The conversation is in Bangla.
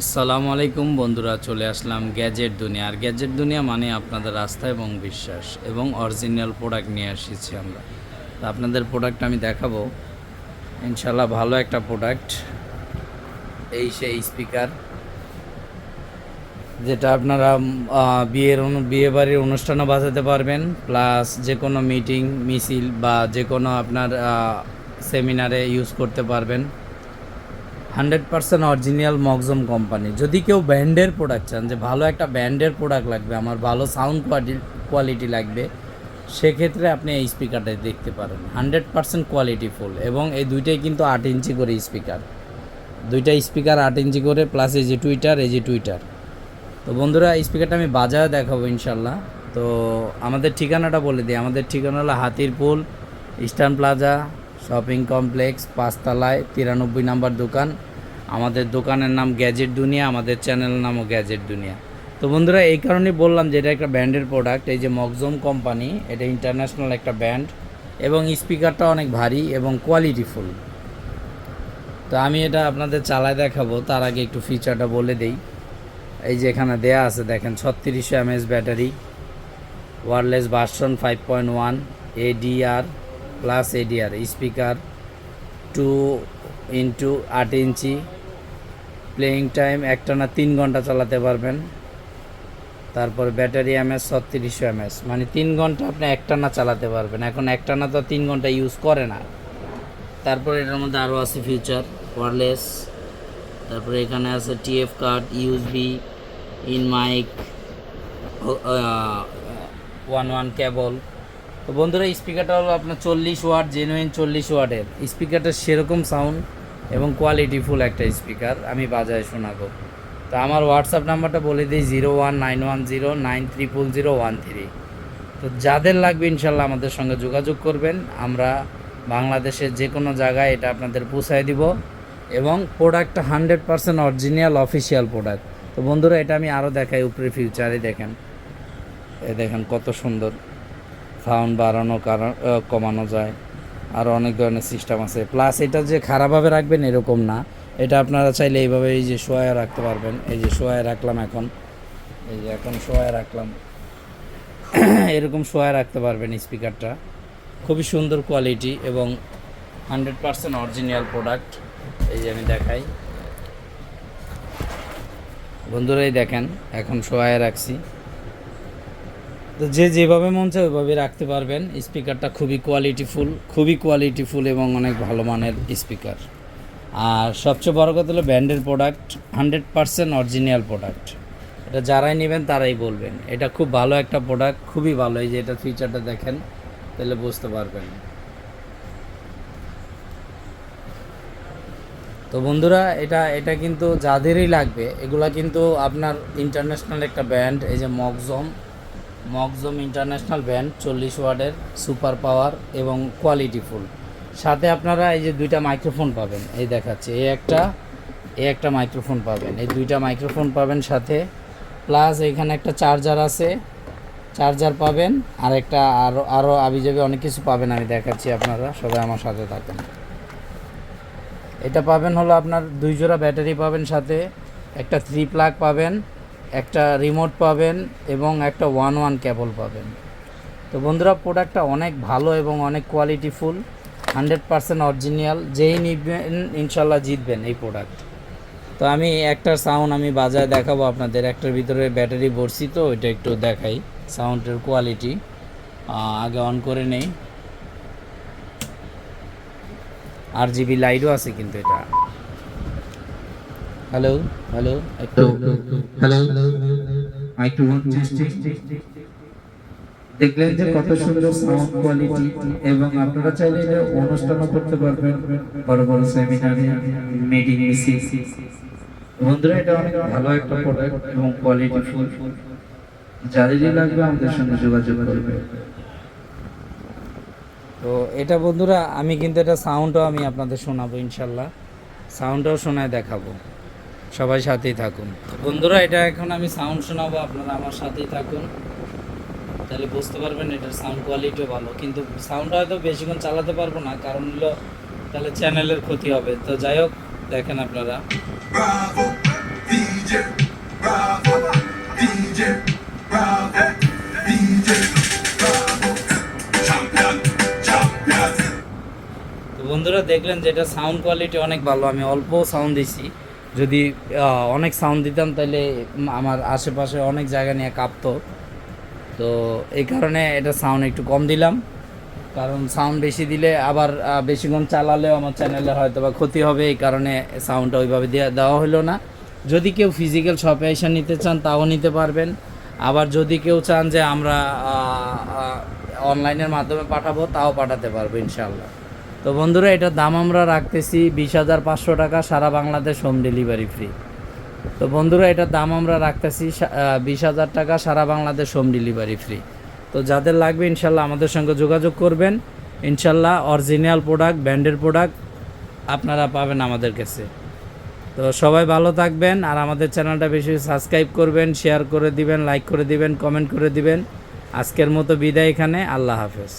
আসসালামু আলাইকুম বন্ধুরা, চলে আসলাম গ্যাজেট দুনিয়া। আর গ্যাজেট দুনিয়া মানে আপনাদের আস্থা এবং বিশ্বাস এবং অরিজিনাল প্রোডাক্ট নিয়ে এসেছি আমরা। তো আপনাদের প্রোডাক্ট আমি দেখাবো। ইনশাল্লাহ ভালো একটা প্রোডাক্ট এই সেই স্পিকার যেটা আপনারা বিয়ের বিয়ে বাড়ির অনুষ্ঠানে বাজাতে পারবেন প্লাস যে কোনো মিটিং মিছিল বা যে কোনো আপনার সেমিনারে ইউজ করতে পারবেন। হান্ড্রেড পার্সেন্ট অরিজিনাল মগজম কোম্পানি। যদি কেউ ব্র্যান্ডের প্রোডাক্ট চান, যে ভালো একটা ব্র্যান্ডের প্রোডাক্ট লাগবে, আমার ভালো সাউন্ড কোয়ালিটি লাগবে, সেক্ষেত্রে আপনি এই স্পিকারটা দেখতে পারেন। হান্ড্রেড পার্সেন্ট কোয়ালিটি ফুল এবং এই দুইটাই কিন্তু আট ইঞ্চি করে স্পিকার দুইটা স্পিকার আট ইঞ্চি করে প্লাস এই যে টুইটার এই যে টুইটার তো বন্ধুরা, এই স্পিকারটা আমি বাজারে দেখাবো ইনশাল্লাহ তো আমাদের ঠিকানাটা বলে দিই। আমাদের ঠিকানা হলো Hatirpool, eastern plaza shopping complex, পাঁচতলায়, তিরানব্বই নাম্বার দোকান। আমাদের দোকানের নাম গ্যাজেট দুনিয়া, আমাদের চ্যানেলের নামও গ্যাজেট দুনিয়া। তো বন্ধুরা, এই কারণেই বললাম যে এটা একটা ব্র্যান্ডের প্রোডাক্ট এই যে মগজম কোম্পানি এটা ইন্টারন্যাশনাল একটা ব্র্যান্ড এবং স্পিকারটা অনেক ভারী এবং কোয়ালিটিফুল তো আমি এটা আপনাদের চালায় দেখাবো, তার আগে একটু ফিচারটা বলে দেই। এই যে এখানে দেয়া আছে, দেখেন ছত্রিশশো MS battery wireless version five point one EDR plus EDR speaker two into আট ইঞ্চি প্লেয়িং টাইম একটানা তিন ঘণ্টা চালাতে পারবেন। তারপর ব্যাটারি এমএস ছত্রিশশো এমএস মানে তিন ঘণ্টা আপনি একটানা চালাতে পারবেন। এখন একটানা তো তিন ঘণ্টা ইউজ করে না। তারপর এটার মধ্যে আরও আছে ফিচার ওয়ারলেস তারপরে এখানে আছে TF card USB in mic one one cable তো বন্ধুরা স্পিকারটা হলো আপনার চল্লিশ ওয়াট জেনুইন চল্লিশ ওয়াটের। স্পিকারটা সেরকম সাউন্ড এবং কোয়ালিটিফুল একটা স্পিকার আমি বাজায় শোনাবো। তো আমার হোয়াটসঅ্যাপ নাম্বারটা বলে দিই zero one nine one zero nine triple zero one three. তো যাদের লাগবে ইনশাল্লাহ আমাদের সঙ্গে যোগাযোগ করবেন। আমরা বাংলাদেশের যে কোনো জায়গায় এটা আপনাদের পৌঁছায় দিব এবং প্রোডাক্টটা hundred percent original official product তো বন্ধুরা, এটা আমি আরও দেখাই, উপরে ফিউচারে দেখেন। এ দেখেন কত সুন্দর। সাউন্ড বাড়ানো কারণ কমানো যায়। আরও অনেক ধরনের সিস্টেম আছে। প্লাস এটা যে খারাপভাবে রাখবেন এরকম না। এটা আপনারা চাইলে এইভাবে এই যে শোয়া রাখতে পারবেন। এই যে শোয়া রাখলাম এখন। এই যে এখন শোয়া রাখলাম। এরকম শোয়া রাখতে পারবেন স্পিকারটা খুবই সুন্দর কোয়ালিটি এবং হান্ড্রেড পার্সেন্ট অরিজিনাল প্রোডাক্ট এই যে আমি দেখাই। বন্ধুরাই দেখেন, এখন শোয়ায় রাখছি। তো যে যেভাবে মন চায় ওইভাবে রাখতে পারবেন। স্পিকারটা খুবই কোয়ালিটিফুল খুবই কোয়ালিটিফুল এবং অনেক ভালো মানের স্পিকার। আর সবচেয়ে বড় কথা হলো ব্র্যান্ডের product hundred percent original product এটা যারাই নেবেন তারাই বলবেন। এটা খুব ভালো একটা প্রোডাক্ট খুবই ভালো। এই যে এটা ফিচারটা দেখেন, তাহলে বুঝতে পারবেন। তো বন্ধুরা, এটা এটা কিন্তু যাদেরই লাগবে, এগুলা কিন্তু আপনার ইন্টারন্যাশনাল একটা ব্র্যান্ড এই যে মগজম মগজম ইন্টারন্যাশনাল ব্র্যান্ড চল্লিশ ওয়ার্ডের সুপার পাওয়ার এবং কোয়ালিটিফুল সাথে আপনারা এই যে দুইটা মাইক্রোফোন পাবেন, এই দেখাচ্ছে, এই একটা এই একটা মাইক্রোফোন পাবেন, এই দুইটা মাইক্রোফোন পাবেন সাথে, প্লাস এখানে একটা চার্জার আছে, চার্জার পাবেন, আর একটা আরও আরও আবিজাবি অনেক কিছু পাবেন, আমি দেখাচ্ছি আপনারা, সবাই আমার সাথে থাকেন। এটা পাবেন হলো আপনার দুই জোড়া ব্যাটারি পাবেন সাথে, একটা থ্রি প্লাগ পাবেন একটা রিমোট পাবেন এবং একটা ওয়ান ওয়ান কেবল পাবেন। তো বন্ধুরা প্রোডাক্টটা অনেক ভালো এবং অনেক কোয়ালিটিফুল হান্ড্রেড পারসেন্ট অরিজিনাল যেই নিবেন, ইনশাল্লাহ জিতবেন এই প্রোডাক্ট তো আমি একটা সাউন্ড আমি বাজায় দেখাবো আপনাদের। একটার ভিতরে ব্যাটারি ভরছি তো, ওইটা একটু দেখাই সাউন্ডের কোয়ালিটি আগে অন করে নেই। আর জিবি লাইটও আছে কিন্তু এটা। Hello hello hello microphone testing দেখলেন যে কত সুন্দর সাউন্ড কোয়ালিটি এবং আপনারা চাইলে এটা অনুষ্ঠানও করতে পারবেন বড় বড় সেমিনারে মিটিং মিছিল বন্ধুরা এটা অনেক ভালো একটা প্রোডাক্ট এবং কোয়ালিটি ফুল যাদেরই লাগবে আমাদের সঙ্গে যোগাযোগ করবে। তো এটা বন্ধুরা আমি কিন্তু এটা সাউন্ডও আমি আপনাদের শোনাবো ইনশাল্লাহ। সাউন্ডটাও শোনায় দেখাবো। সবাই সাথেই থাকুন। বন্ধুরা এটা এখন আমি সাউন্ড শোনাবো আপনারা আমার সাথেই থাকুন। তাহলে বুঝতে পারবেন এটার সাউন্ড কোয়ালিটিও ভালো। কিন্তু সাউন্ড হয়তো বেশিক্ষণ চালাতে পারব না কারণ হলো তাহলে চ্যানেলের ক্ষতি হবে। তো যাই হোক দেখেন আপনারা। বন্ধুরা দেখলেন যেটা সাউন্ড কোয়ালিটি অনেক ভালো। আমি অল্প সাউন্ড দিছি। যদি অনেক সাউন্ড দিতাম তাহলে আমার আশেপাশে অনেক জায়গা নিয়ে কাঁপতো। তো এই কারণে এটা সাউন্ড একটু কম দিলাম। কারণ সাউন্ড বেশি দিলে আবার বেশিক্ষণ চালালেও আমার চ্যানেলে হয়তো বা ক্ষতি হবে। এই কারণে সাউন্ডটা ওইভাবে দেওয়া দেওয়া হলো না। যদি কেউ ফিজিক্যাল শপে এসে নিতে চান, তাও নিতে পারবেন। আবার যদি কেউ চান যে আমরা অনলাইনের মাধ্যমে পাঠাবো, তাও পাঠাতে পারব ইনশাল্লাহ তো বন্ধুরা এটার দাম আমরা রাখতেছি বিশ হাজার পাঁচশো টাকা, সারা বাংলাদেশ হোম ডেলিভারি ফ্রি তো বন্ধুরা এটার দাম আমরা রাখতেছি বিশ হাজার টাকা, সারা বাংলাদেশ হোম ডেলিভারি ফ্রি তো যাদের লাগবে, ইনশাল্লাহ আমাদের সঙ্গে যোগাযোগ করবেন। ইনশাল্লাহ অরিজিনাল প্রোডাক্ট ব্র্যান্ডের প্রোডাক্ট আপনারা পাবেন আমাদের কাছে। তো সবাই ভালো থাকবেন আর আমাদের চ্যানেলটা বেশি সাবস্ক্রাইব করবেন শেয়ার করে দিবেন লাইক করে দিবেন কমেন্ট করে দিবেন। আজকের মতো বিদায় এখানে, আল্লাহ হাফেজ।